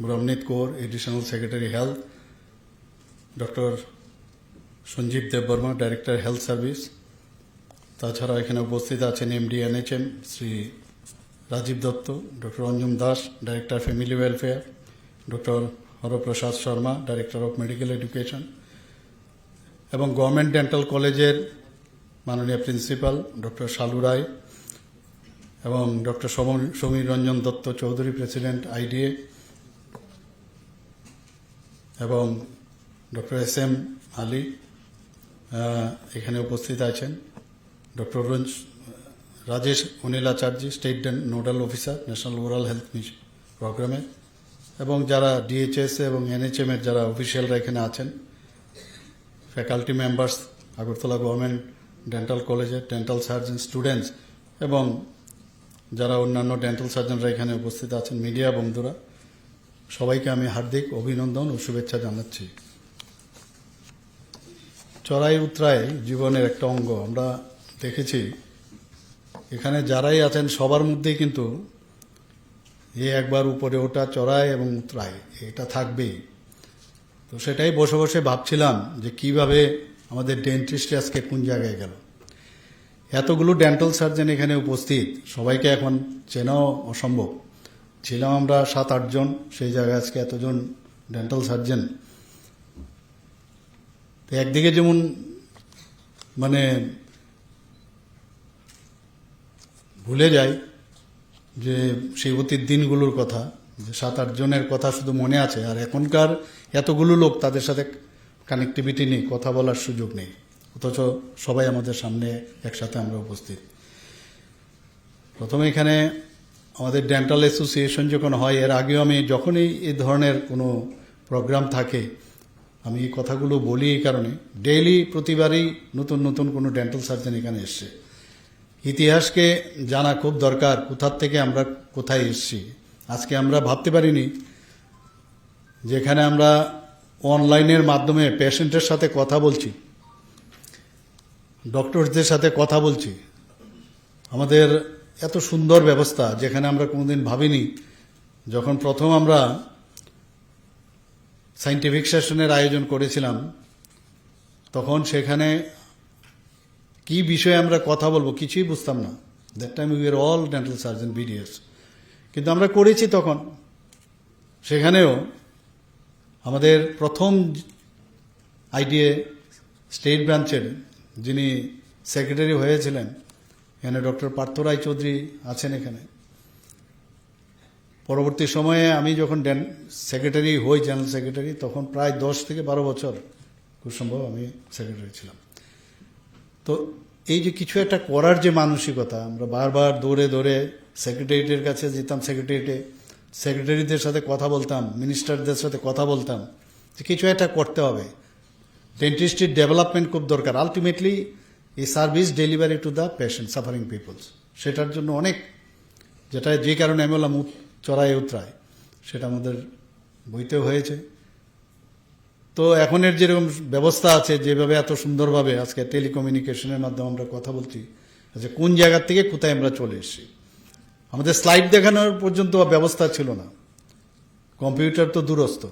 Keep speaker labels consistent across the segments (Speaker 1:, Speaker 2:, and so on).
Speaker 1: Brahmneet Kaur additional secretary health doctor Sanjeev Debbarma director health service তাছাড়া এখানে উপস্থিত আছেন MD NHM Shri Rajiv Dutta doctor Anjum Das director family welfare doctor Haraprasad Sharma director of medical education এবং government dental কলেজের মাননীয় principal doctor Shalu Roy এবং doctor Samir Ranjan Dutta Chowdhury president IDA এবং doctor S M Ali এখানে উপস্থিত আছেন। Doctor Rajesh Anil Acharya state nodal officer, national oral health mission প্রোগ্রামে। এবং যারা ডিএইচএস এবং এনএচএম এর যারা অফিসিয়ালরা এখানে আছেন, faculty members, Agartala government, dental কলেজের ডেন্টাল সার্জন স্টুডেন্টস এবং যারা অন্যান্য ডেন্টাল সার্জনরা এখানে উপস্থিত আছেন, মিডিয়া বন্ধুরা সবাইকে আমি হার্দিক অভিনন্দন ও শুভেচ্ছা জানাচ্ছি। চড়াই উতরাই জীবনের একটা অঙ্গ। আমরা দেখেছি, এখানে যারাই আছেন সবার মধ্যেই কিন্তু এ একবার উপরে ওটা চড়াই এবং উতরাই, এটা থাকবেই। তো সেটাই বসে বসে ভাবছিলাম যে কীভাবে আমাদের ডেন্টিস্ট আজকে কোন জায়গায় গেল। এতগুলো ডেন্টাল সার্জন এখানে উপস্থিত, সবাইকে এখন চেনাও অসম্ভব। ছিলাম আমরা সাত আটজন সেই জায়গায় আজকে এতজন ডেন্টাল সার্জন তো একদিকে যেমন মানে ভুলে যাই যে সেই অতীত দিনগুলোর কথা, যে সাত আটজনের কথা শুধু মনে আছে, আর এখনকার এতগুলো লোক তাদের সাথে কানেক্টিভিটি নেই, কথা বলার সুযোগ নেই। অথচ সবাই আমাদের সামনে একসাথে আমরা উপস্থিত। প্রথমে এখানে আমাদের ডেন্টাল অ্যাসোসিয়েশন যখন হয়, এর আগেও আমি যখনই এ ধরনের কোনো প্রোগ্রাম থাকে, আমি এই কথাগুলো বলি এই কারণে ডেইলি প্রতিবারই নতুন নতুন কোনো ডেন্টাল সার্জন এখানে এসছে। ইতিহাসকে জানা খুব দরকার, কোথার থেকে আমরা কোথায় এসেছি। আজকে আমরা ভাবতে পারিনি যেখানে আমরা অনলাইনের মাধ্যমে পেশেন্টের সাথে কথা বলছি ডক্টরসদের সাথে কথা বলছি। আমাদের এত সুন্দর ব্যবস্থা যেখানে আমরা কোনোদিন ভাবিনি। যখন প্রথম আমরা সাইন্টিফিক সেশনের আয়োজন করেছিলাম, তখন সেখানে কি বিষয়ে আমরা কথা বলব কিছুই বুঝতাম না। That time we are all dental surgeon BDS কিন্তু আমরা করেছি তখন। সেখানেও আমাদের প্রথম আইডিএ স্টেট ব্রাঞ্চের যিনি সেক্রেটারি হয়েছিলেন এখানে ডক্টর পার্থ রায় চৌধুরী আছেন এখানে। পরবর্তী সময়ে আমি যখন সেক্রেটারি হই, জেনারেল সেক্রেটারি, তখন প্রায় দশ থেকে বারো বছর খুব সম্ভব আমি সেক্রেটারি ছিলাম। তো এই যে কিছু একটা করার যে মানসিকতা, আমরা বারবার দৌড়ে দৌড়ে সেক্রেটারিটের কাছে যেতাম সেক্রেটারিটে সেক্রেটারিদের সাথে কথা বলতাম, মিনিস্টারদের সাথে কথা বলতাম যে কিছু একটা করতে হবে। ডেন্টিস্ট্রির ডেভেলপমেন্ট খুব দরকার। আলটিমেটলি এই service delivery to the patient suffering peoples সেটার জন্য অনেক যেটা যে কারণে আমি বললাম চড়াই উতরায়, সেটা আমাদের বইতেও হয়েছে। তো এখনের যেরকম ব্যবস্থা আছে, যেভাবে এত সুন্দরভাবে আজকে টেলিকমিউনিকেশনের মাধ্যমে আমরা কথা বলছি আচ্ছা কোন জায়গার থেকে কোথায় আমরা চলে এসেছি। আমাদের স্লাইড দেখানোর পর্যন্ত ব্যবস্থা ছিল না। কম্পিউটার তো দূরস্থ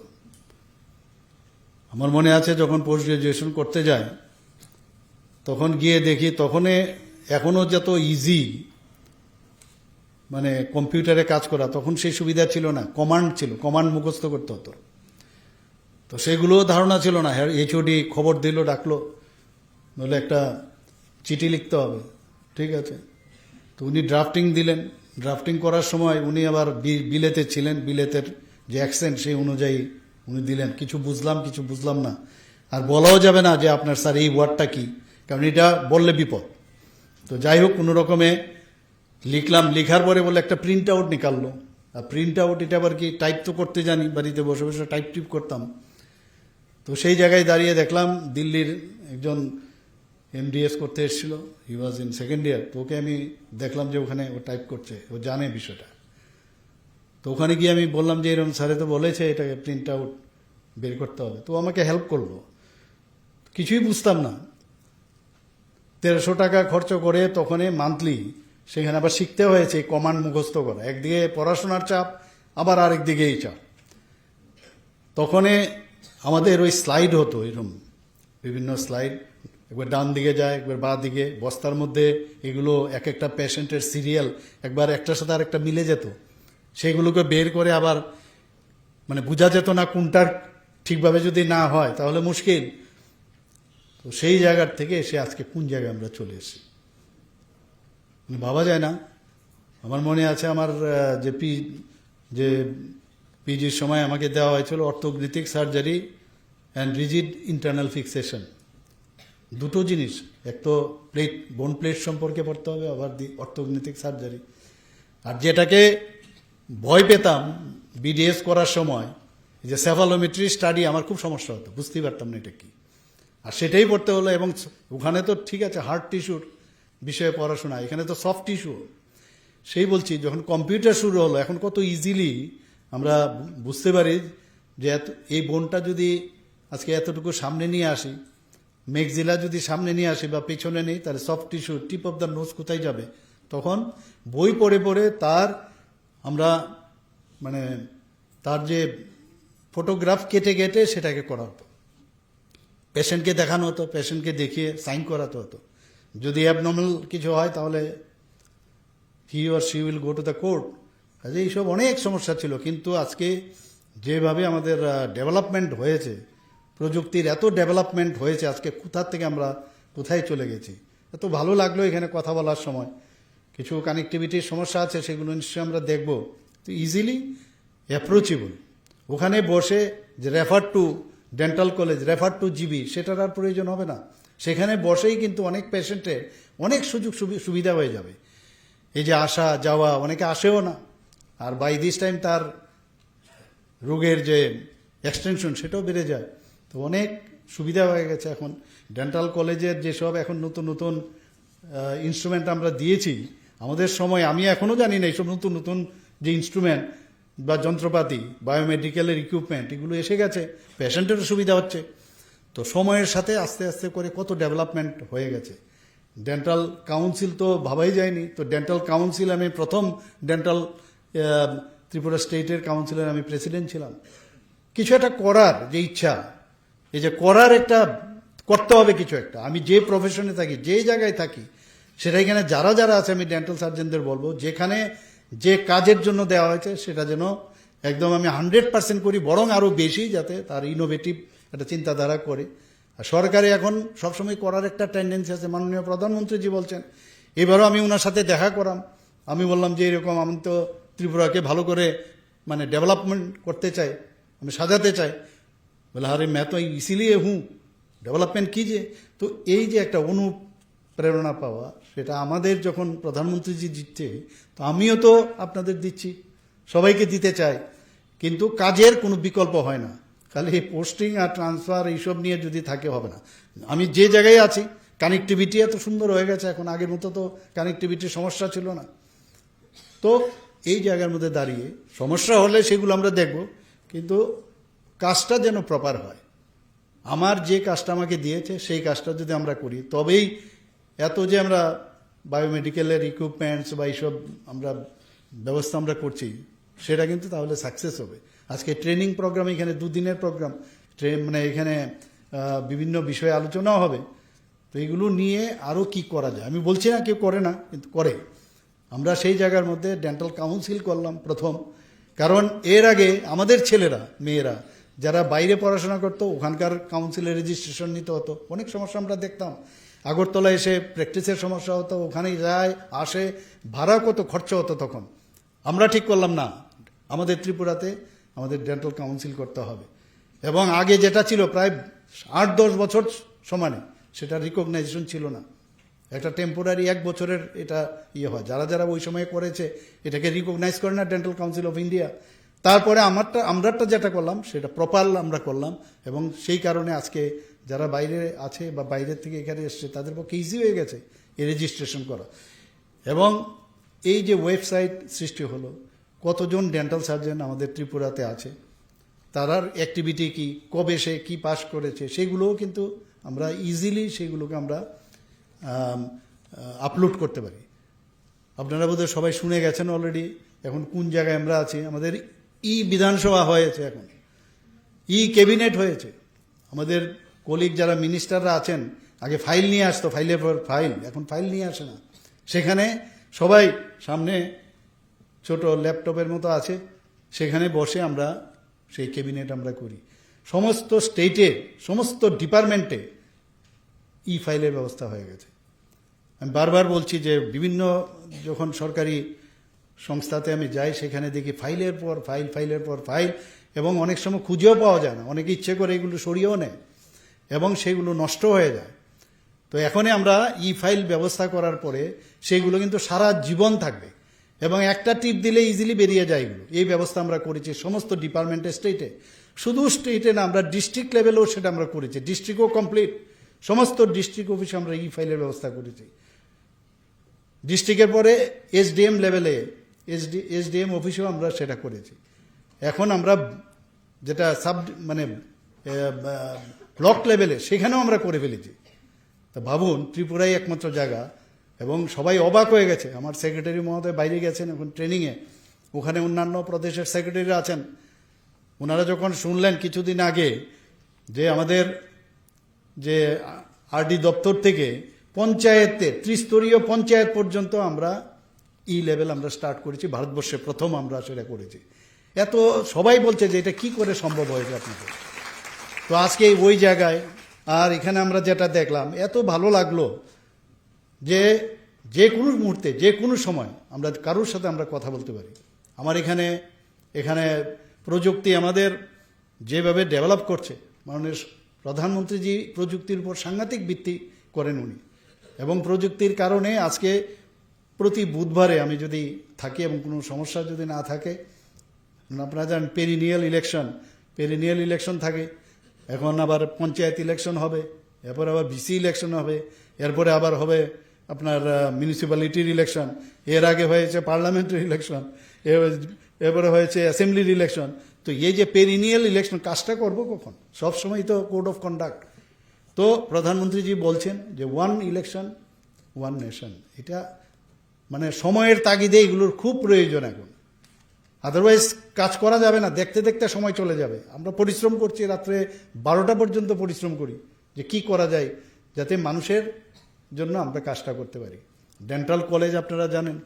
Speaker 1: আমার মনে আছে যখন পোস্ট গ্রাজুয়েশন করতে যায় তখন গিয়ে দেখি তখনে এখনও যত ইজি মানে কম্পিউটারে কাজ করা, তখন সেই সুবিধা ছিল না। কমান্ড ছিল কমান্ড মুখস্থ করতে হতো। তো সেগুলোও ধারণা ছিল না। এইচওডি খবর দিল, ডাকলো নইলে একটা চিঠি লিখতে হবে, ঠিক আছে? তো উনি ড্রাফটিং দিলেন। ড্রাফটিং করার সময় উনি আবার বিলেতে ছিলেন, বিলেতের যে অ্যাকসেন্ট সেই অনুযায়ী উনি দিলেন। কিছু বুঝলাম কিছু বুঝলাম না। আর বলাও যাবে না যে আপনার স্যার এই ওয়ার্ডটা কি। কারণ এটা বললে বিপদ। তো যাই হোক, কোনো রকমে লিখলাম, লিখার পরে বলে একটা প্রিন্ট আউট নিকাললো। আর প্রিন্ট আউট এটা আবার কি টাইপ তো করতে জানি, বাড়িতে বসে বসে টাইপ টিপ করতাম। তো সেই জায়গায় দাঁড়িয়ে দেখলাম, দিল্লির একজন এমডিএস করতে এসেছিল। হি ওয়াজ ইন সেকেন্ড ইয়ার তো ওকে আমি দেখলাম যে ওখানে ও টাইপ করছে, ও জানে বিষয়টা। তো ওখানে গিয়ে আমি বললাম যে এরকম স্যারে তো বলেছে, এটাকে প্রিন্ট আউট বের করতে হবে। তো আমাকে হেল্প করল। কিছুই বুঝতাম না। তেরোশো টাকা খরচ করে তখনই মান্থলি সেখানে আবার শিখতে হয়েছে কমান্ড মুখস্থ করা। একদিকে পড়াশোনার চাপ, আবার আরেক দিকে এই চাপ। তখনে আমাদের ওই স্লাইড হতো এরকম। বিভিন্ন স্লাইড একবার ডান দিকে যায়, একবার বাঁ দিকে। বস্তার মধ্যে এগুলো এক একটা পেশেন্টের সিরিয়াল একবার একটার সাথে আর একটা মিলে যেত। সেগুলোকে বের করে আবার মানে বোঝা যেত না কোনটার ঠিকভাবে যদি না হয়, তাহলে মুশকিল। তো সেই জায়গার থেকে এসে আজকে কোন জায়গায় আমরা চলে এসেছি? মানে ভাবা যায় না। আমার মনে আছে আমার যে পি, যে পিজির সময় আমাকে দেওয়া হয়েছিল orthognathic surgery and rigid internal fixation দুটো জিনিস, এক তো প্লেট বোন প্লেট সম্পর্কে পড়তে হবে, আবার দি অর্থোগ্নিতিক সার্জারি। আর যেটাকে ভয় পেতাম বিডিএস করার সময়, যে সেফালোমেট্রি স্টাডি আমার খুব সমস্যা হতো, বুঝতেই পারতাম না এটা কি। আর সেটাই পড়তে হলো এবং ওখানে তো ঠিক আছে হার্ড টিস্যুর বিষয়ে পড়াশোনা, এখানে তো সফট টিস্যু সেই বলছি, যখন কম্পিউটার শুরু হলো, এখন কত ইজিলি আমরা বুঝতে পারি যে এই বোনটা যদি আজকে এতটুকু সামনে নিয়ে আসি মেঘজিলা যদি সামনে নিয়ে আসি বা পেছনে নেই, তাহলে soft tissue tip of the nose কোথায় যাবে? তখন বই পড়ে পড়ে তার আমরা মানে তার যে ফটোগ্রাফ কেটে কেটে সেটাকে করা হতো। পেশেন্টকে দেখানো হতো, পেশেন্টকে দেখিয়ে সাইন করাতে হতো। যদি অ্যাবনর্মাল কিছু হয়, তাহলে he or she will go to the court কাজে এইসব অনেক সমস্যা ছিল, কিন্তু আজকে যেভাবে আমাদের ডেভেলপমেন্ট হয়েছে, প্রযুক্তির এত ডেভেলপমেন্ট হয়েছে, আজকে কোথার থেকে আমরা কোথায় চলে গেছি? এত ভালো লাগল এখানে কথা বলার সময়। কিছু কানেক্টিভিটির সমস্যা আছে, সেগুলো নিশ্চয়ই আমরা দেখব। তো ইজিলি অ্যাপ্রোচেবল ওখানে বসে যে refer to dental college refer to GB সেটার আর প্রয়োজন হবে না। সেখানে বসেই কিন্তু অনেক পেশেন্টের অনেক সুযোগ সুবি- সুবিধা হয়ে যাবে। এই যে আসা, যাওয়া, অনেকে আসেও না। আর বাই দিস টাইম তার রোগের যে এক্সটেনশন সেটাও বেড়ে যায়। তো অনেক সুবিধা হয়ে গেছে এখন। ডেন্টাল কলেজের যেসব এখন নতুন নতুন ইনস্ট্রুমেন্ট আমরা দিয়েছি, আমাদের সময়, আমি এখনও জানি না এইসব নতুন নতুন যে ইনস্ট্রুমেন্ট বা যন্ত্রপাতি বায়োমেডিক্যালের ইকুইপমেন্ট এগুলো এসে গেছে পেশেন্টেরও সুবিধা হচ্ছে। তো সময়ের সাথে আস্তে আস্তে করে কত ডেভেলপমেন্ট হয়ে গেছে। ডেন্টাল কাউন্সিল তো ভাবাই যায়নি। তো ডেন্টাল কাউন্সিল আমি প্রথম ডেন্টাল ত্রিপুরা স্টেটের কাউন্সিলের আমি প্রেসিডেন্ট ছিলাম। কিছু একটা করার যে ইচ্ছা, এই যে করার একটা, করতে হবে কিছু একটা। আমি যে প্রফেশনে থাকি, যে জায়গায় থাকি, সেটা এখানে যারা যারা আছে, আমি ডেন্টাল সার্জনদের বলব, যেখানে যে কাজের জন্য দেওয়া হয়েছে, সেটা যেন একদম আমি হান্ড্রেড পার্সেন্ট করি, বরং আরও বেশি, যাতে তার ইনোভেটিভ একটা চিন্তাধারা করে। আর সরকারে এখন সবসময় করার একটা টেন্ডেন্সি আছে, মাননীয় প্রধানমন্ত্রীজি বলছেন, এবারও আমি ওনার সাথে দেখা করাম। আমি বললাম যে, এরকম আমি তো ত্রিপুরাকে ভালো করে মানে ডেভেলপমেন্ট করতে চাই, আমি সাজাতে চাই। বলে, আরে, ম্যা তো ইসিলিয়ে হুঁ ডেভেলপমেন্ট কী যে? তো এই যে একটা অনুপ্রেরণা পাওয়া, সেটা আমাদের যখন প্রধানমন্ত্রীজি জিতছে তো আমিও তো আপনাদের দিচ্ছি, সবাইকে দিতে চাই, কিন্তু কাজের কোনো বিকল্প হয় না। খালি পোস্টিং আর ট্রান্সফার এইসব নিয়ে যদি থাকে হবে না। আমি যে জায়গায় আছি কানেক্টিভিটি এত সুন্দর হয়ে গেছে, এখন আগের মতো তো কানেক্টিভিটির সমস্যা ছিল না। তো এই জায়গার মধ্যে দাঁড়িয়ে সমস্যা হলে সেগুলো আমরা দেখব, কিন্তু কাজটা যেন প্রপার হয়। আমার যে কাজটা আমাকে দিয়েছে, সেই কাজটা যদি আমরা করি, তবেই এত যে আমরা বায়োমেডিক্যালের ইকুইপমেন্টস বা এইসব আমরা ব্যবস্থা আমরা করছি, সেটা কিন্তু তাহলে সাকসেস হবে। আজকে ট্রেনিং প্রোগ্রাম এখানে দুদিনের প্রোগ্রাম ট্রেন মানে এখানে বিভিন্ন বিষয়ে আলোচনাও হবে। তো এগুলো নিয়ে আরও কি করা যায়? আমি বলছি না কেউ করে না, কিন্তু করে। আমরা সেই জায়গার মধ্যে ডেন্টাল কাউন্সিল করলাম প্রথম। কারণ এর আগে আমাদের ছেলেরা, মেয়েরা, যারা বাইরে পড়াশোনা করতো, ওখানকার কাউন্সিলে রেজিস্ট্রেশন নিতে হতো। অনেক সমস্যা আমরা দেখতাম। আগরতলা এসে প্র্যাকটিসের সমস্যা হতো ওখানে যায়, আসে, ভাড়া কত, খরচ হতো তখন? আমরা ঠিক করলাম না। আমাদের ত্রিপুরাতে আমাদের ডেন্টাল কাউন্সিল করতে হবে। এবং আগে যেটা ছিল প্রায় আট, দশ বছর সমানে, সেটা রিকগনাইজেশন ছিল না। একটা টেম্পোরারি এক বছরের এটা ইয়ে হয়। যারা যারা ওই সময় করেছে, এটাকে রিকগনাইজ করে না ডেন্টাল কাউন্সিল অফ ইন্ডিয়া তারপরে আমারটা আমরাটা যেটা করলাম, সেটা প্রপার আমরা করলাম এবং সেই কারণে আজকে যারা বাইরে আছে বা বাইরের থেকে এখানে এসছে, তাদের পক্ষে ইজি হয়ে গেছে এই রেজিস্ট্রেশন করা। এবং এই যে ওয়েবসাইট সৃষ্টি হলো, কতজন ডেন্টাল সার্জন আমাদের ত্রিপুরাতে আছে তারার অ্যাক্টিভিটি কি, কবে সে কি পাস করেছে, সেগুলোও কিন্তু আমরা ইজিলি সেগুলোকে আমরা আপলোড করতে পারি। আপনারা বোধহয় সবাই শুনে গেছেন অলরেডি এখন কোন জায়গায় আমরা আছি, আমাদের ই বিধানসভা হয়েছে এখন। ই ক্যাবিনেট হয়েছে। আমাদের কলিগ যারা মিনিস্টাররা আছেন, আগে ফাইল নিয়ে আসতো, ফাইলের পর ফাইল, এখন ফাইল নিয়ে আসে না। সেখানে সবাই সামনে ছোট ল্যাপটপের মতো আছে, সেখানে বসে আমরা সেই ক্যাবিনেট আমরা করি। সমস্ত স্টেটে, সমস্ত ডিপার্টমেন্টে ই ফাইলের ব্যবস্থা হয়ে গেছে। আমি বারবার বলছি যে বিভিন্ন যখন সরকারি সংস্থাতে আমি যাই, সেখানে দেখি ফাইলের পর ফাইল, ফাইলের পর ফাইল, এবং অনেক সময় খুঁজেও পাওয়া যায় না। অনেকে ইচ্ছে করে এগুলো সরিয়েও নেয়। এবং সেগুলো নষ্ট হয়ে যায়। তো এখনই আমরা ই ফাইল ব্যবস্থা করার পরে সেইগুলো কিন্তু সারা জীবন থাকবে। এবং একটা টিপ দিলে ইজিলি বেরিয়ে যায় এগুলো। এই ব্যবস্থা আমরা করেছি সমস্ত ডিপার্টমেন্টের স্টেটে শুধু স্টেটে না, আমরা ডিস্ট্রিক্ট লেভেলেও সেটা আমরা করেছি। ডিস্ট্রিক্টও কমপ্লিট সমস্ত ডিস্ট্রিক্ট অফিসে আমরা ই ফাইলের ব্যবস্থা করেছি। ডিস্ট্রিক্টের পরে এসডিএম লেভেলে এসডি এসডিএম অফিসেও আমরা সেটা করেছি। এখন আমরা যেটা সাব মানে ব্লক লেভেলে সেখানেও আমরা করে ফেলেছি। তা ভাবুন, ত্রিপুরাই একমাত্র জায়গা, এবং সবাই অবাক হয়ে গেছে। আমার সেক্রেটারি মহোদয় বাইরে গেছেন এখন ট্রেনিংয়ে ওখানে অন্যান্য প্রদেশের সেক্রেটারিরা আছেন। ওনারা যখন শুনলেন কিছুদিন আগে যে আমাদের যে আরডি দপ্তর থেকে পঞ্চায়েতে, ত্রিস্তরীয় পঞ্চায়েত পর্যন্ত আমরা ই লেভেল আমরা স্টার্ট করেছি। ভারতবর্ষে প্রথম আমরা সেটা করেছি। এত সবাই বলছে যে এটা কি করে সম্ভব হয়েছে আপনাদের? তো আজকে ওই জায়গায়, আর এখানে আমরা যেটা দেখলাম, এত ভালো লাগল যে যে কোনো মুহূর্তে, যে কোনো সময় আমরা কারোর সাথে আমরা কথা বলতে পারি। আমার এখানে এখানে প্রযুক্তি আমাদের যেভাবে ডেভেলপ করছে, মাননীয় প্রধানমন্ত্রীজি প্রযুক্তির উপর সাংঘাতিক ভিত্তি করেন উনি। এবং প্রযুক্তির কারণে আজকে প্রতি বুধবারে আমি যদি থাকি এবং কোনো সমস্যা যদি না থাকে, আপনারা জানেন পেরিনিয়াল ইলেকশন পেরিনিয়াল ইলেকশন থাকে। এখন আবার পঞ্চায়েত ইলেকশন হবে, এরপর আবার বিসি ইলেকশন হবে, এরপরে আবার হবে আপনার মিউনিসিপ্যালিটির ইলেকশন এর আগে হয়েছে পার্লামেন্টারি ইলেকশন এরপরে হয়েছে অ্যাসেম্বলির ইলেকশন তো এই যে পেরিনিয়াল ইলেকশন কাজটা করব কখন? সব সময় তো কোড অফ কন্ডাক্ট তো প্রধানমন্ত্রীজি বলছেন যে ওয়ান ইলেকশন ওয়ান নেশন এটা মানে সময়ের তাগিদে এগুলোর খুব প্রয়োজন এখন। আদারওয়াইজ কাজ করা যাবে না। দেখতে দেখতে সময় চলে যাবে। আমরা পরিশ্রম করছি, রাত্রে বারোটা পর্যন্ত পরিশ্রম করি যে কি করা যায় যাতে মানুষের জন্য আমরা কাজটা করতে পারি। ডেন্টাল কলেজ আপনারা জানেন।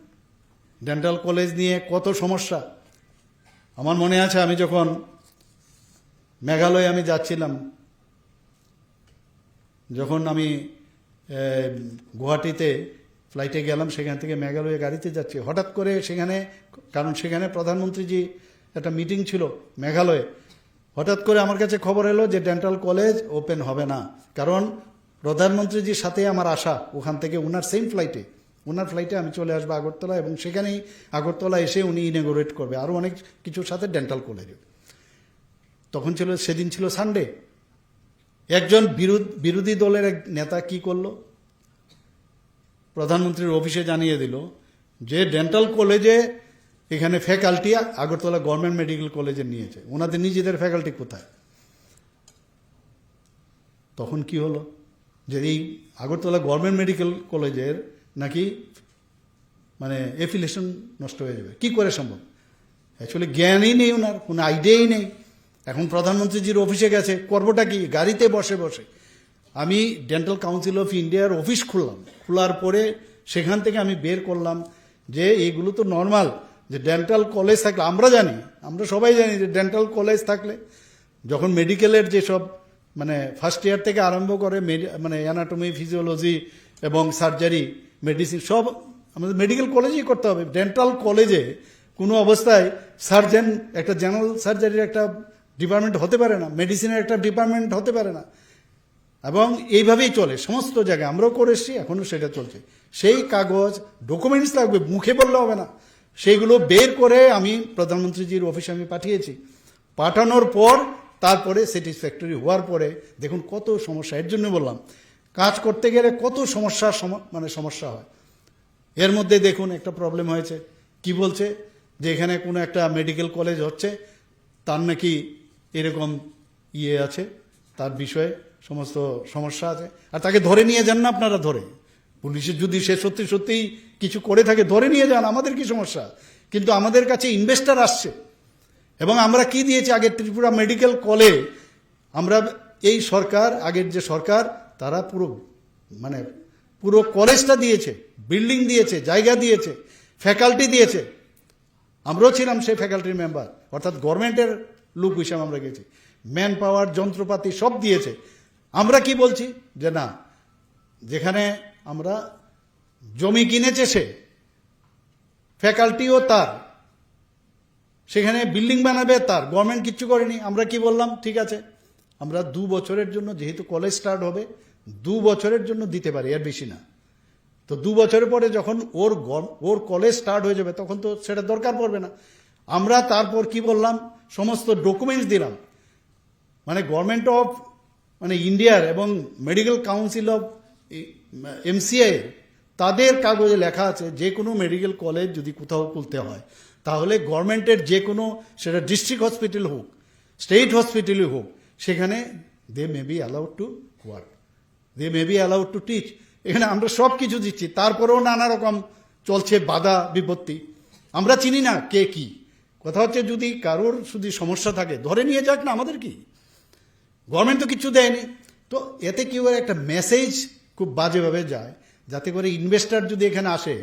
Speaker 1: ডেন্টাল কলেজ নিয়ে কত সমস্যা। আমার মনে আছে, আমি যখন মেঘালয়ে আমি যাচ্ছিলাম, যখন আমি গুয়াহাটিতে ফ্লাইটে গেলাম, সেখান থেকে মেঘালয়ে গাড়িতে যাচ্ছি। হঠাৎ করে সেখানে, কারণ সেখানে প্রধানমন্ত্রীজি একটা মিটিং ছিল মেঘালয়ে। হঠাৎ করে আমার কাছে খবর এলো যে ডেন্টাল কলেজ ওপেন হবে না। কারণ প্রধানমন্ত্রীজির সাথে আমার আশা, ওখান থেকে ওনার সেম ফ্লাইটে ওনার ফ্লাইটে আমি চলে আসব আগরতলা এবং সেখানেই আগরতলা এসে উনি ইনেগোরেট করবে। আরও অনেক কিছুর সাথে ডেন্টাল কলেজে তখন ছিল, সেদিন ছিল সানডে একজন বিরোধ বিরোধী দলের এক নেতা কি করল? প্রধানমন্ত্রীর অফিসে জানিয়ে দিল যে ডেন্টাল কলেজে এখানে ফ্যাকাল্টি আগরতলা গভর্নমেন্ট মেডিকেল কলেজে নিয়েছে। ওনাদের নিজেদের ফ্যাকাল্টি কোথায়? তখন কি হলো? যে এই আগরতলা গভর্নমেন্ট মেডিকেল কলেজের নাকি মানে এফিলেশন নষ্ট হয়ে যাবে। কি করে সম্ভব? অ্যাকচুয়ালি জ্ঞানই নেই ওনার, কোনো আইডিয়াই নেই। এখন প্রধানমন্ত্রীজির অফিসে গেছে, করবোটা কি? গাড়িতে বসে বসে। আমি ডেন্টাল কাউন্সিল অফ ইন্ডিয়ার অফিস খুললাম। খোলার পরে সেখান থেকে আমি বের করলাম যে এগুলো তো নর্মাল যে ডেন্টাল কলেজ থাকলে, আমরা জানি, আমরা সবাই জানি যে ডেন্টাল কলেজ থাকলে যখন মেডিকেলের যেসব মানে ফার্স্ট ইয়ার থেকে আরম্ভ করে মানে অ্যানাটমি ফিজিওলজি এবং সার্জারি মেডিসিন সব আমাদের মেডিকেল কলেজেই করতে হবে। ডেন্টাল কলেজে কোনো অবস্থায় সার্জন একটা জেনারেল সার্জারির একটা ডিপার্টমেন্ট হতে পারে না মেডিসিনের একটা ডিপার্টমেন্ট হতে পারে না। এবং এইভাবেই চলে। সমস্ত জায়গায় আমরাও করে এসছি, এখনও সেটা চলছে। সেই কাগজ ডকুমেন্টস লাগবে, মুখে বললে হবে না। সেইগুলো বের করে আমি প্রধানমন্ত্রীজির অফিসে আমি পাঠিয়েছি। পাঠানোর পর, তারপরে স্যাটিসফ্যাক্টরি হওয়ার পরে, দেখুন কত সমস্যা, এর জন্য বললাম, কাজ করতে গেলে কত সমস্যার সম- মানে সমস্যা হয়। এর মধ্যে দেখুন একটা প্রবলেম হয়েছে। কি বলছে? যে এখানে কোনো একটা মেডিকেল কলেজ হচ্ছে, তার নাকি এরকম ইয়ে আছে, তার বিষয়ে সমস্ত সমস্যা আছে। আর তাকে ধরে নিয়ে যান না আপনারা ধরে। পুলিশের যদি সে সত্যি সত্যিই কিছু করে থাকে, ধরে নিয়ে যান, আমাদের কি সমস্যা? কিন্তু আমাদের কাছে ইনভেস্টার আসছে। এবং আমরা কি দিয়েছি? আগে ত্রিপুরা মেডিকেল কলেজ আমরা এই সরকার, আগের যে সরকার, তারা পুরো মানে পুরো কলেজটা দিয়েছে বিল্ডিং দিয়েছে, জায়গা দিয়েছে ফ্যাকাল্টি দিয়েছে। আমরাও ছিলাম সেই ফ্যাকাল্টির মেম্বার অর্থাৎ গভর্নমেন্টের লোক হিসাবে আমরা গেছি। ম্যান পাওয়ার যন্ত্রপাতি সব দিয়েছে। আমরা কি বলছি? যে না, যেখানে আমরা জমি কিনেছে সে, ফ্যাকাল্টিও তার, সেখানে বিল্ডিং বানাবে তার, গভর্নমেন্ট কিচ্ছু করেনি, আমরা কি বললাম? ঠিক আছে, আমরা দু বছরের জন্য, যেহেতু কলেজ স্টার্ট হবে, দু বছরের জন্য দিতে পারি এর বেশি না। তো দু বছরের পরে যখন ওর ওর কলেজ স্টার্ট হয়ে যাবে, তখন তো সেটা দরকার পড়বে না। আমরা তারপর কি বললাম? সমস্ত ডকুমেন্টস দিলাম। মানে গভর্নমেন্ট অফ মানে ইন্ডিয়ার এবং মেডিকেল কাউন্সিল অফ এমসিআই তাদের কাগজে লেখা আছে, যে কোনো মেডিকেল কলেজ যদি কোথাও খুলতে হয়, তাহলে গভর্নমেন্টের যে কোনো, সেটা ডিস্ট্রিক্ট হসপিটাল হোক, স্টেট হসপিটালই হোক, সেখানে they may be allowed to work they may be allowed to teach এখানে আমরা সব কিছু দিচ্ছি, তারপরেও নানা রকম চলছে বাধা, বিপত্তি। আমরা চিনি না কে কি। কথা হচ্ছে যদি কারোর যদি সমস্যা থাকে, ধরে নিয়ে যাক না, আমাদের কি? গভর্নমেন্ট তো কিছু দেয়নি। তো এতে কি হয় একটা মেসেজ খুব বাজেভাবে যায়, যাতে করে ইনভেস্টার যদি এখানে আসে,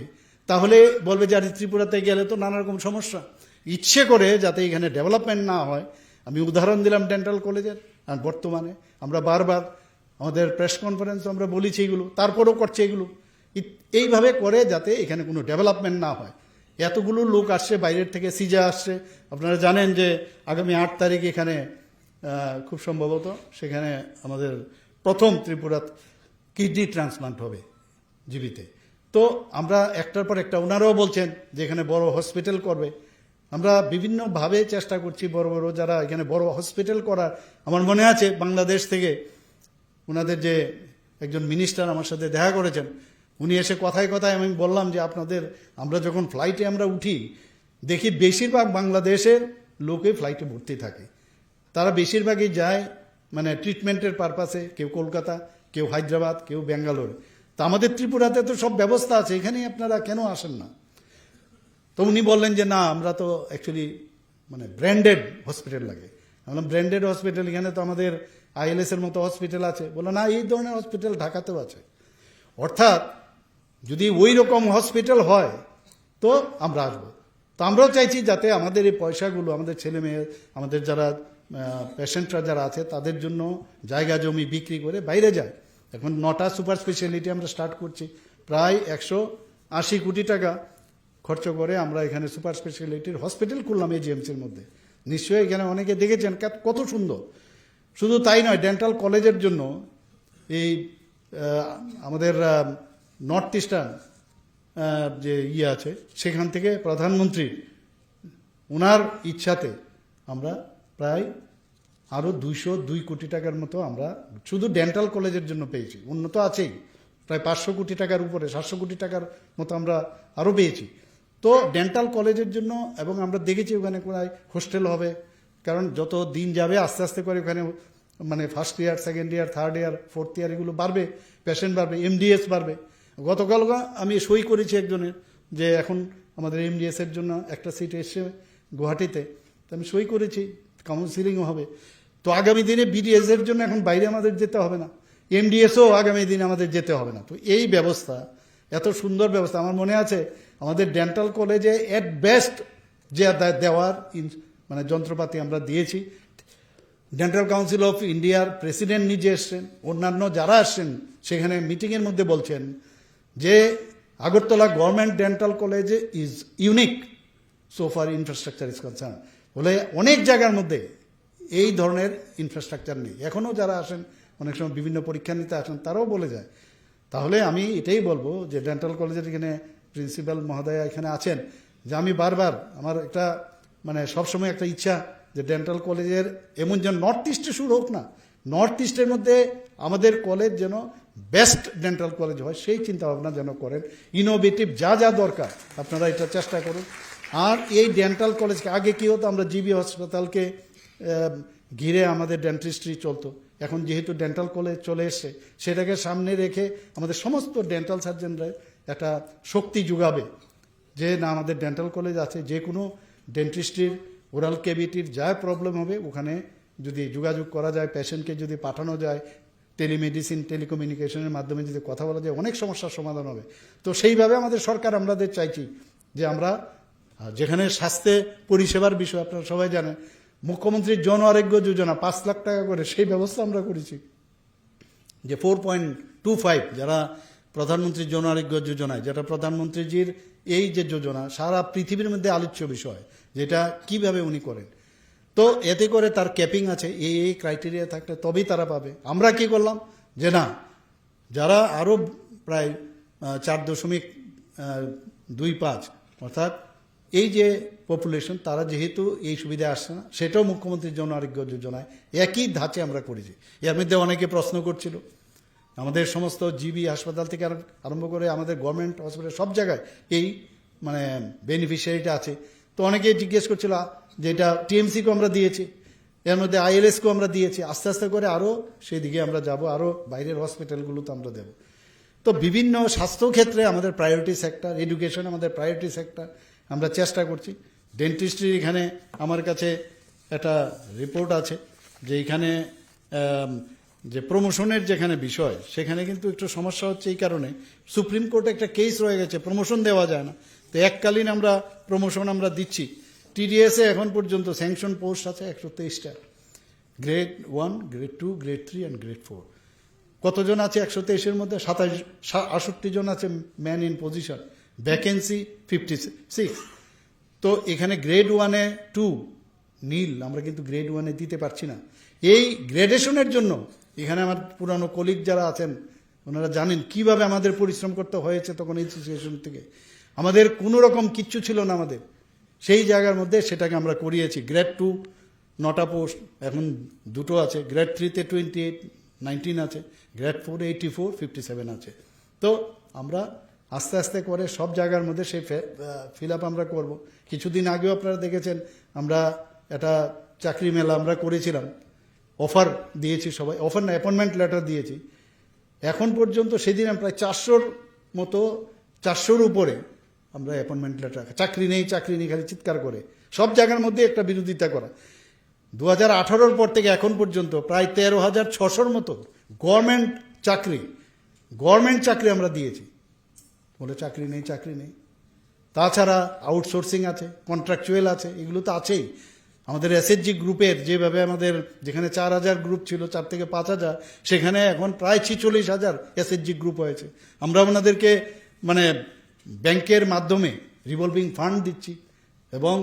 Speaker 1: তাহলে বলবে যে, আরে, ত্রিপুরাতে গেলে তো নানা রকম সমস্যা। ইচ্ছে করে যাতে এখানে ডেভেলপমেন্ট না হয়। আমি উদাহরণ দিলাম ডেন্টাল কলেজের আর বর্তমানে আমরা বারবার আমাদের প্রেস কনফারেন্স আমরা বলেছি এগুলো তারপরেও করছে এগুলো। এইভাবে করে যাতে এখানে কোনো ডেভেলপমেন্ট না হয়। এতগুলো লোক আসছে, বাইরের থেকে সিজা আসছে। আপনারা জানেন যে আগামী আট তারিখ এখানে খুব সম্ভবত সেখানে আমাদের প্রথম ত্রিপুরা কিডনি ট্রান্সপ্লান্ট হবে জীবিতে। তো আমরা একটার পর একটা, ওনারাও বলছেন যে এখানে বড় হসপিটাল করবে। আমরা বিভিন্নভাবে চেষ্টা করছি বড় বড় যারা এখানে বড় হসপিটাল করার। আমার মনে আছে বাংলাদেশ থেকে ওনাদের যে একজন মিনিস্টার আমার সাথে দেখা করেছেন, উনি এসে কথায় কথায় আমি বললাম যে আপনাদের, আমরা যখন ফ্লাইটে আমরা উঠি, দেখি বেশিরভাগ বাংলাদেশের লোকে ফ্লাইটে ভর্তি থাকে। তারা বেশিরভাগই যায় মানে ট্রিটমেন্টের পারপাসে কেউ কলকাতা, কেউ হায়দ্রাবাদ, কেউ ব্যাঙ্গালোর। তা আমাদের ত্রিপুরাতে তো সব ব্যবস্থা আছে, এখানেই আপনারা কেন আসেন না? তো উনি বললেন যে, না, আমরা তো অ্যাকচুয়ালি মানে ব্র্যান্ডেড হসপিটাল লাগে। আমরা ব্র্যান্ডেড হসপিটাল এখানে তো আমাদের আইএলএস এর মতো হসপিটাল আছে। বলে না, এই ধরনের হসপিটাল ঢাকাতেও আছে। অর্থাৎ যদি ওই রকম হসপিটাল হয়, তো আমরা আসব। তো আমরাও চাইছি যাতে আমাদের এই পয়সাগুলো, আমাদের ছেলে মেয়ে আমাদের যারা পেশেন্টরা যারা আছে, তাদের জন্য জায়গা জমি বিক্রি করে বাইরে যায়। এখন নটা সুপার স্পেশালিটি আমরা স্টার্ট করছি। প্রায় একশো আশি কোটি টাকা খরচ করে আমরা এখানে সুপার স্পেশালিটির হসপিটাল করলাম এই জিএমসির মধ্যে। নিশ্চয়ই এখানে অনেকে দেখেছেন কত সুন্দর। শুধু তাই নয় ডেন্টাল কলেজের জন্য এই আমাদের নর্থ ইস্টার্ন যে ইয়ে আছে, সেখান থেকে প্রধানমন্ত্রীর ওনার ইচ্ছাতে আমরা প্রায় আরও দুইশো দুই কোটি টাকার মতো আমরা শুধু ডেন্টাল কলেজের জন্য পেয়েছি। উন্নত আছেই। প্রায় পাঁচশো কোটি টাকার উপরে, সাতশো কোটি টাকার মতো আমরা আরও পেয়েছি। তো ডেন্টাল কলেজের জন্য, এবং আমরা দেখেছি ওখানে কোথায় হোস্টেল হবে, কারণ যত দিন যাবে আস্তে আস্তে করে ওখানে মানে first year second year third year fourth year এগুলো বাড়বে পেশেন্ট বাড়বে এমডিএস বাড়বে। গতকাল আমি সই করেছি একজনের, যে এখন আমাদের এমডিএস এর জন্য একটা সিট এসছে গুয়াহাটিতে। আমি সই করেছি। কাউন্সিলিংও হবে। তো আগামী দিনে বিডিএস এর জন্য এখন বাইরে আমাদের যেতে হবে না। এমডিএসও আগামী দিনে আমাদের যেতে হবে না। তো এই ব্যবস্থা, এত সুন্দর ব্যবস্থা, আমার মনে আছে আমাদের ডেন্টাল কলেজে এট বেস্ট যে দেওয়ার মানে যন্ত্রপাতি আমরা দিয়েছি। ডেন্টাল কাউন্সিল অফ ইন্ডিয়ার প্রেসিডেন্ট নিজে এসছেন, অন্যান্য যারা আসছেন, সেখানে মিটিংয়ের মধ্যে বলছেন যে আগরতলা গভর্নমেন্ট ডেন্টাল কলেজে is unique so far infrastructure is concern বলে অনেক জায়গার মধ্যে এই ধরনের ইনফ্রাস্ট্রাকচার নেই। এখনও যারা আসেন, অনেক সময় বিভিন্ন পরীক্ষা নিতে আসেন, তারাও বলে যায়। তাহলে আমি এটাই বলব যে ডেন্টাল কলেজের এখানে প্রিন্সিপাল মহোদয়া এখানে আছেন, যে আমি বারবার আমার একটা মানে সবসময় একটা ইচ্ছা যে ডেন্টাল কলেজের এমন যেন নর্থ ইস্টে শুরু হোক না নর্থ ইস্টের মধ্যে আমাদের কলেজ যেন বেস্ট ডেন্টাল কলেজ হয়, সেই চিন্তা ভাবনা যেন করেন। ইনোভেটিভ যা যা দরকার, আপনারা এটা চেষ্টা করুন। আর এই ডেন্টাল কলেজকে আগে কি হতো, আমরা জিবি হাসপাতালকে ঘিরে আমাদের ডেন্টিস্ট্রি চলতো। এখন যেহেতু ডেন্টাল কলেজ চলে এসছে, সেটাকে সামনে রেখে আমাদের সমস্ত ডেন্টাল সার্জনরা একটা শক্তি যোগাবে। যে না, আমাদের ডেন্টাল কলেজ আছে, যে কোনো ডেন্টিস্ট্রির ওরাল কেভিটির যা প্রবলেম হবে, ওখানে যদি যোগাযোগ করা যায় পেশেন্টকে যদি পাঠানো যায় টেলিমেডিসিন টেলিকমিউনিকেশনের মাধ্যমে যদি কথা বলা যায়, অনেক সমস্যার সমাধান হবে। তো সেইভাবে আমাদের সরকার আমাদের চাইছি যে আমরা যেখানে স্বাস্থ্য পরিষেবার বিষয় আপনারা সবাই জানেন মুখ্যমন্ত্রীর জন আরোগ্য যোজনা পাঁচ লাখ টাকা করে, সেই ব্যবস্থা আমরা করেছি। যে ফোর পয়েন্ট টু ফাইভ যারা প্রধানমন্ত্রীর জন আরোগ্য যোজনায়, যেটা প্রধানমন্ত্রীজির এই যে যোজনা, সারা পৃথিবীর মধ্যে আলোচ্য বিষয়, যেটা কীভাবে উনি করেন। তো এতে করে তার ক্যাপিং আছে, এই এই ক্রাইটেরিয়া থাকলে তবেই তারা পাবে। আমরা কি করলাম? যে না, যারা আরও প্রায় চার দশমিক দুই পাঁচ, অর্থাৎ এই যে পপুলেশন তারা যেহেতু এই সুবিধা আসছে না, সেটাও মুখ্যমন্ত্রীর জন আরোগ্য যোজনায় একই ধাঁচে আমরা করেছি। এর মধ্যে অনেকে প্রশ্ন করছিল, আমাদের সমস্ত জিবি হাসপাতাল থেকে আর- আরম্ভ করে আমাদের গভর্নমেন্ট হসপিটাল সব জায়গায় এই মানে বেনিফিশিয়ারিটা আছে। তো অনেকে জিজ্ঞেস করছিল যে এটা টিএমসিকেও আমরা দিয়েছি, এর মধ্যে আইএলএসকেও আমরা দিয়েছি, আস্তে আস্তে করে আরও সেই দিকে আমরা যাব আরও বাইরের হসপিটালগুলোতে আমরা দেবো। তো বিভিন্ন স্বাস্থ্য ক্ষেত্রে আমাদের প্রায়োরিটি সেক্টর এডুকেশন আমাদের প্রায়োরিটি সেক্টর আমরা চেষ্টা করছি। ডেন্টিস্ট্রির এখানে আমার কাছে একটা রিপোর্ট আছে, যে এখানে যে প্রমোশনের যেখানে বিষয়, সেখানে কিন্তু একটু সমস্যা হচ্ছে এই কারণে। সুপ্রিম কোর্টে একটা কেস রয়ে গেছে প্রমোশন দেওয়া যায় না। তো এককালীন আমরা প্রমোশন আমরা দিচ্ছি। টিডিএসে এখন পর্যন্ত স্যাংশন পোস্ট আছে একশো তেইশটা। Grade one grade two grade three and grade four কতজন আছে একশো তেইশের মধ্যে? সাতাশ আষট্টি জন আছে man in position vacancy fifty six তো এখানে গ্রেড ওয়ানে টু নীল, আমরা কিন্তু গ্রেড ওয়ানে দিতে পারছি না। এই গ্রেডেশনের জন্য এখানে আমার পুরানো কলিগ যারা আছেন, ওনারা জানেন কীভাবে আমাদের পরিশ্রম করতে হয়েছে তখন এই সিচুয়েশন থেকে। আমাদের কোনো রকম কিচ্ছু ছিল না আমাদের। সেই জায়গার মধ্যে সেটাকে আমরা করিয়েছি। গ্রেড টু নটা পোস্ট এখন দুটো আছে। গ্রেড থ্রিতে টোয়েন্টি এইট নাইনটিন আছে। Grade four eighty four fifty seven আছে। তো আমরা আস্তে আস্তে করে সব জায়গার মধ্যে সেই ফিল আপ আমরা করব। কিছুদিন আগেও আপনারা দেখেছেন, আমরা একটা চাকরি মেলা আমরা করেছিলাম। অফার দিয়েছি সবাই অফার না অ্যাপয়েন্টমেন্ট লেটার দিয়েছি। এখন পর্যন্ত সেদিন প্রায় চারশোর মতো, চারশোর উপরে আমরা অ্যাপয়েন্টমেন্ট লেটার চাকরি নেই চাকরি নেই, খালি চিৎকার করে। সব জায়গার মধ্যে একটা বিরোধিতা করা। দু হাজার পর থেকে এখন পর্যন্ত প্রায় তেরো হাজার ছশোর মতো গভর্নমেন্ট চাকরি গভর্নমেন্ট চাকরি আমরা দিয়েছি। বলে চাকরি নেই চাকরি নেই। তাছাড়া আউটসোর্সিং আছে কন্ট্রাকচুয়াল আছে, এগুলো তো আছেই। আমাদের এসএসজি গ্রুপের যেভাবে আমাদের যেখানে চার হাজার গ্রুপ ছিল, চার থেকে পাঁচ হাজার, সেখানে এখন প্রায় ছিচল্লিশ হাজার এসএসজি গ্রুপ হয়েছে। আমরা ওনাদেরকে মানে ব্যাংকের মাধ্যমে রিভলভিং ফান্ড দিচ্ছি এবং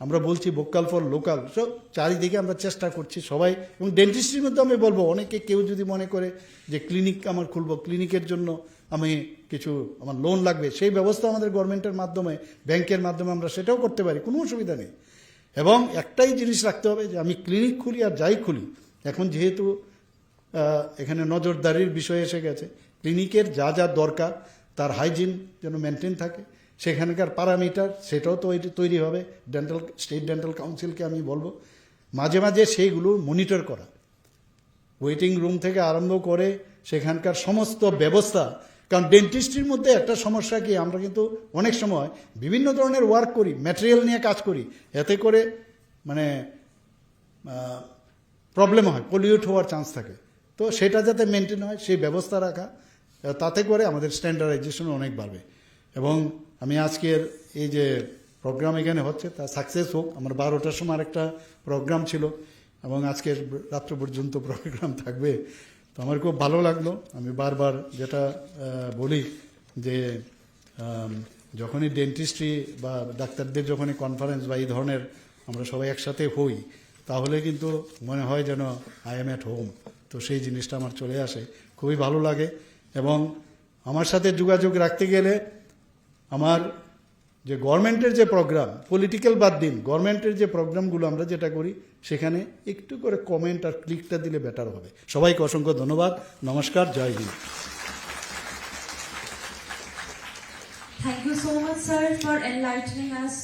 Speaker 1: আমরা বলছি ভোকাল ফর লোকাল সব চারিদিকে আমরা চেষ্টা করছি সবাই এবং ডেন্টিস্ট্রির মধ্যে আমি বলব, অনেকে কেউ যদি মনে করে যে ক্লিনিক আমার খুলবো ক্লিনিকের জন্য আমি কিছু, আমার লোন লাগবে, সেই ব্যবস্থা আমাদের গভর্নমেন্টের মাধ্যমে, ব্যাংকের মাধ্যমে আমরা সেটাও করতে পারি, কোনো অসুবিধা নেই। এবং একটাই জিনিস রাখতে হবে যে আমি ক্লিনিক খুলি আর যাই খুলি, এখন যেহেতু এখানে নজরদারির বিষয় এসে গেছে ক্লিনিকের যা যা দরকার, তার হাইজিন যেন মেনটেন থাকে, সেখানকার প্যারামিটার সেটাও তৈরি তৈরি হবে ডেন্টাল স্টেট ডেন্টাল কাউন্সিলকে আমি বলব, মাঝে মাঝে সেইগুলো মনিটর করা। ওয়েটিং রুম থেকে আরম্ভ করে, সেখানকার সমস্ত ব্যবস্থা কারণ ডেন্টিস্ট্রির মধ্যে একটা সমস্যা কি, আমরা কিন্তু অনেক সময় বিভিন্ন ধরনের ওয়ার্ক করি ম্যাটেরিয়াল নিয়ে কাজ করি। এতে করে মানে প্রবলেম হয় পলিউট হওয়ার চান্স থাকে। তো সেটা যাতে মেনটেন হয়, সেই ব্যবস্থা রাখা তাতে করে আমাদের স্ট্যান্ডার্ডাইজেশন অনেক বাড়বে। এবং আমি আজকের এই যে প্রোগ্রাম এখানে হচ্ছে, তা সাকসেস হোক, আমার বারোটার সময় একটা প্রোগ্রাম ছিল, এবং আজকের রাত্র পর্যন্ত প্রোগ্রাম থাকবে। তো আমার খুব ভালো লাগল। আমি বারবার যেটা বলি যে যখনই ডেন্টিস্ট্রি বা ডাক্তারদের যখনই কনফারেন্স বা এই ধরনের আমরা সবাই একসাথে হই, তাহলে কিন্তু মনে হয় যেন আই এম অ্যাট হোম তো সেই জিনিসটা আমার চলে আসে। খুবই ভালো লাগে এবং আমার সাথে যোগাযোগ রাখতে গেলে আমার যে গভর্নমেন্টের যে প্রোগ্রাম পলিটিক্যাল বাদ দিন গভর্নমেন্টের যে প্রোগ্রামগুলো আমরা যেটা করি সেখানে একটু করে কমেন্ট আর ক্লিকটা দিলে বেটার হবে। সবাইকে অসংখ্য ধন্যবাদ। নমস্কার জয় Hind.
Speaker 2: Thank you so much, sir, for enlightening us.